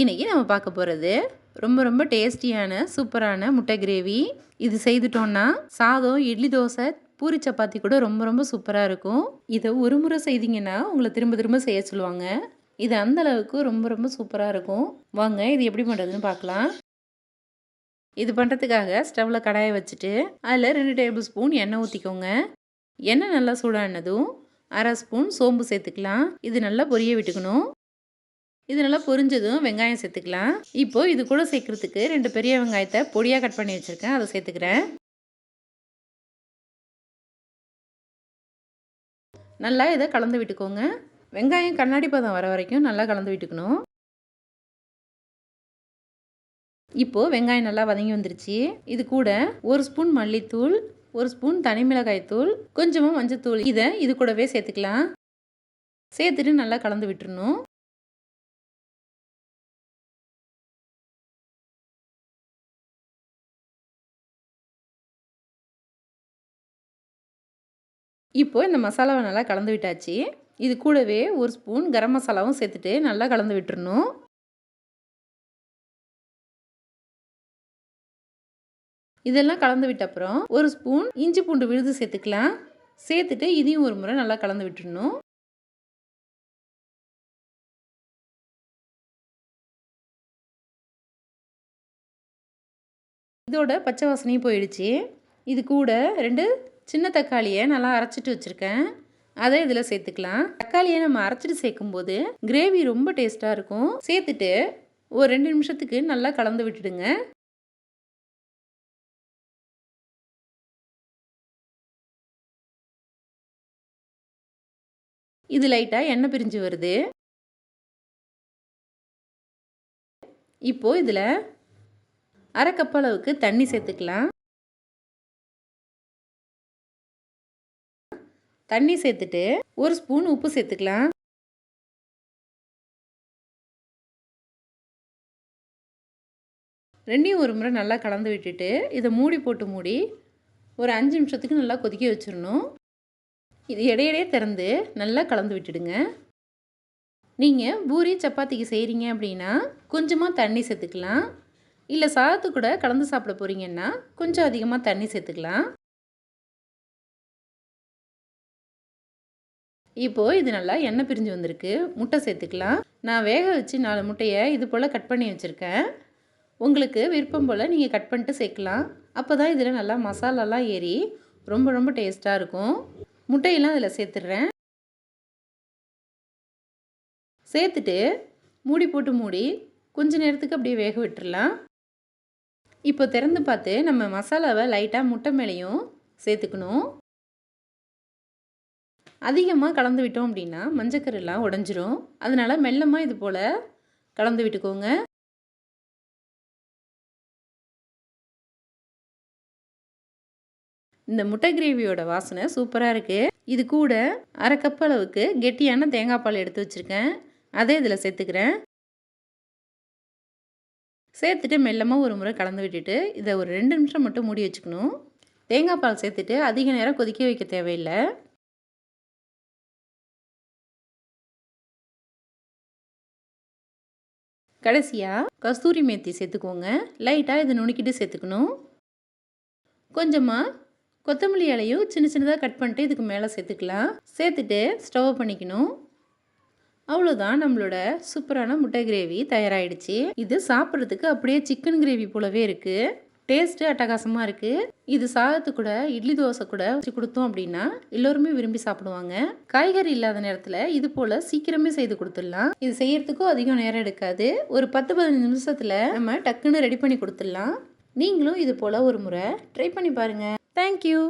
இன்றைக்கி நம்ம பார்க்க போகிறது ரொம்ப ரொம்ப டேஸ்டியான சூப்பரான முட்டை கிரேவி. இது செய்துட்டோன்னா சாதம் இட்லி தோசை பூரி சப்பாத்தி கூட ரொம்ப ரொம்ப சூப்பராக இருக்கும். இதை ஒரு முறை செய்தீங்கன்னா உங்களை திரும்ப திரும்ப செய்ய சொல்லுவாங்க. இது அந்த அளவுக்கு ரொம்ப ரொம்ப சூப்பராக இருக்கும். வாங்க இது எப்படி பண்ணுறதுன்னு பார்க்கலாம். இது பண்ணுறதுக்காக ஸ்டவ்வில் கடாயை வச்சுட்டு அதில் ரெண்டு டேபிள் ஸ்பூன் எண்ணெய் ஊற்றிக்கோங்க எண்ணெய் நல்லா சூடானதும் அரை ஸ்பூன் சோம்பு சேர்த்துக்கலாம். இது நல்லா பொரிய விட்டுக்கணும். இது நல்லா பொரிஞ்சதும் வெங்காயம் சேர்த்துக்கலாம். இப்போது இது கூட சேர்க்குறதுக்கு ரெண்டு பெரிய வெங்காயத்தை பொடியாக கட் பண்ணி வச்சுருக்கேன். அதை சேர்த்துக்கிறேன். நல்லா இதை கலந்து விட்டுக்கோங்க. வெங்காயம் கண்ணாடி பதம் வர வரைக்கும் நல்லா கலந்து விட்டுக்கணும். இப்போது வெங்காயம் நல்லா வதங்கி வந்துருச்சு. இது கூட ஒரு ஸ்பூன் மல்லித்தூள் ஒரு ஸ்பூன் தனி மிளகாய் தூள் கொஞ்சமாக மஞ்சத்தூள். இதை இது கூடவே சேர்த்துக்கலாம். சேர்த்துட்டு நல்லா கலந்து விட்டுருணும் இப்போது இந்த மசாலாவை நல்லா கலந்து விட்டாச்சு. இது கூடவே ஒரு ஸ்பூன் கரம் மசாலாவும் சேர்த்துட்டு நல்லா கலந்து விட்டுருணும் இதெல்லாம் கலந்து விட்ட அப்புறம் ஒரு ஸ்பூன் இஞ்சி பூண்டு விழுது சேர்த்துக்கலாம். சேர்த்துட்டு இதையும் ஒரு முறை நல்லா கலந்து விட்டுடணும் இதோட பச்சை வாசனையும் போயிடுச்சு. இது கூட ரெண்டு சின்ன தக்காளியை நல்லா அரைச்சிட்டு வச்சுருக்கேன். அதை இதில் சேர்த்துக்கலாம். தக்காளியை நம்ம அரைச்சிட்டு சேர்க்கும்போது கிரேவி ரொம்ப டேஸ்ட்டாக இருக்கும். சேர்த்துட்டு ஒரு ரெண்டு நிமிஷத்துக்கு நல்லா கலந்து விட்டுடுங்க. இது லைட்டாக எண்ணெய் பிரிஞ்சு வருது. இப்போது இதில் அரை கப் அளவுக்கு தண்ணி சேர்த்துக்கலாம். தண்ணி சேர்த்துட்டு ஒரு ஸ்பூன் உப்பு சேர்த்துக்கலாம். ரெண்டையும் ஒரு முறை நல்லா கலந்து விட்டுட்டு இதை மூடி போட்டு மூடி ஒரு அஞ்சு நிமிஷத்துக்கு நல்லா கொதிக்க வச்சிடணும். இது இடையிடையே திறந்து நல்லா கலந்து விட்டுடுங்க. நீங்கள் பூரி சப்பாத்திக்கு செய்கிறீங்க அப்படின்னா கொஞ்சமாக தண்ணி சேர்த்துக்கலாம். இல்லை சாதத்து கூட கலந்து சாப்பிட போகிறீங்கன்னா கொஞ்சம் அதிகமாக தண்ணி சேர்த்துக்கலாம். இப்போது இது நல்லா எண்ணெய் பிரிஞ்சு வந்திருக்கு. முட்டை சேர்த்துக்கலாம். நான் வேக வச்சு நாலு முட்டையை இது போல் கட் பண்ணி வச்சுருக்கேன். உங்களுக்கு விருப்பம் போல் நீங்கள் கட் பண்ணிட்டு சேர்க்கலாம். அப்போ தான் இதில் நல்லா மசாலாலாம் ஏறி ரொம்ப ரொம்ப டேஸ்ட்டாக இருக்கும். முட்டையெல்லாம் இதில் சேர்த்துடுறேன். சேர்த்துட்டு மூடி போட்டு மூடி கொஞ்ச நேரத்துக்கு அப்படியே வேக விட்டுடலாம் இப்போ திறந்து பார்த்து நம்ம மசாலாவை லைட்டாக முட்டை மேலேயும் சேர்த்துக்கணும். அதிகமாக கலந்து விட்டோம் அப்படின்னா மஞ்சக்கரெல்லாம் உடஞ்சிரும். அதனால் மெல்லமாக இது போல் கலந்து விட்டுக்கோங்க. இந்த முட்டை கிரேவியோட வாசனை சூப்பராக இருக்குது இது கூட அரை கப் அளவுக்கு கெட்டியான தேங்காய் பால் எடுத்து வச்சுருக்கேன். அதே இதில் சேர்த்துக்கிறேன். சேர்த்துட்டு மெல்லமாக ஒரு முறை கலந்து விட்டுட்டு இதை ஒரு ரெண்டு நிமிஷம் மட்டும் மூடி வச்சுக்கணும். தேங்காய் பால் சேர்த்துட்டு அதிக நேரம் கொதிக்க வைக்க தேவையில்லை. கடைசியாக கஸ்தூரி மேத்தி சேர்த்துக்கோங்க. லைட்டாக இதை நுணுக்கிட்டு சேர்த்துக்கணும். கொஞ்சமாக கொத்தமல்லி இலையும் சின்ன சின்னதாக கட் பண்ணிட்டு இதுக்கு மேலே சேர்த்துக்கலாம். சேர்த்துட்டு ஸ்டவ் பண்ணிக்கணும். அவ்வளோதான் நம்மளோட சூப்பரான முட்டை கிரேவி தயாராகிடுச்சு இது சாப்பிட்றதுக்கு அப்படியே சிக்கன் கிரேவி போலவே இருக்குது டேஸ்ட்டு அட்டகாசமாக இருக்குது இது சாதத்து கூட இட்லி தோசை கூட வச்சு கொடுத்தோம் அப்படின்னா எல்லோருமே விரும்பி சாப்பிடுவாங்க. காய்கறி இல்லாத நேரத்தில் இது போல் சீக்கிரமே செய்து கொடுத்துடலாம். இது செய்யறதுக்கும் அதிகம் நேரம் எடுக்காது. ஒரு பத்து பதினஞ்சு நிமிஷத்தில் நம்ம டக்குன்னு ரெடி பண்ணி கொடுத்துடலாம். நீங்களும் இது போல் ஒரு முறை ட்ரை பண்ணி பாருங்கள் தேங்க்யூ